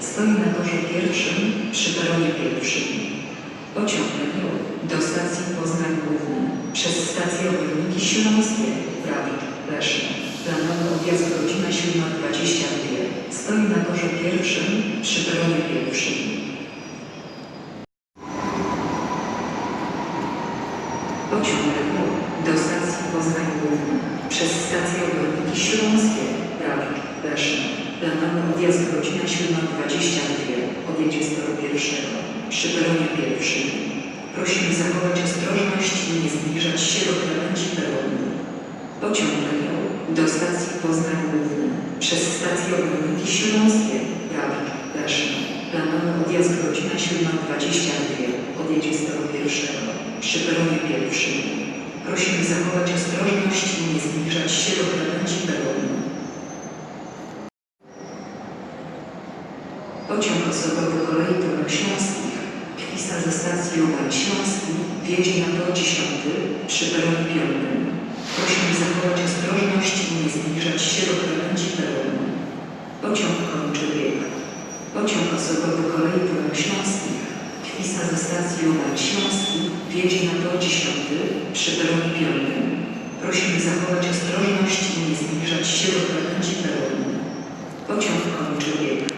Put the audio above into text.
Stoi na torze pierwszym przy peronie pierwszym. Pociąg ten do stacji Poznań Główny przez stację Oborniki Śląskie, Prawik, Leszno. Planowy odjazd godzina 7.22. Stoi na torze pierwszym przy peronie pierwszym. Pociąg do stacji Poznań Główny przez stację Oborniki Śląskie, Prawik, Leszno. Planowy odjazd godzina 7.22. Odjedzie z toru pierwszego przy peronie pierwszym. Prosimy zachować ostrożność i nie zbliżać się do krawędzi peronu. Pociąg do stacji Poznań Główny przez stację Oborniki Śląskie, Prawik, Leszno. Planowy odjazd godzina 7.22. Odjedzie z toru pierwszego przy peronie pierwszym. Prosimy zachować ostrożność i nie zbliżać się do krawędzi peronu. Pociąg osobowy kolei Dolnośląskich Kwisa ze stacji Oban Śląski wjedzie na tor 10 przy peronie 5. Prosimy zachować ostrożność i nie zbliżać się do krawędzi peronu. Pociąg kończy bieg. Pociąg osobowy kolei Dolnośląskich Kwisa ze stacji Oban Śląski wjedzie na tor 10 przy peronie 5. Prosimy zachować ostrożność i nie zbliżać się do krawędzi peronu. Pociąg kończy bieg.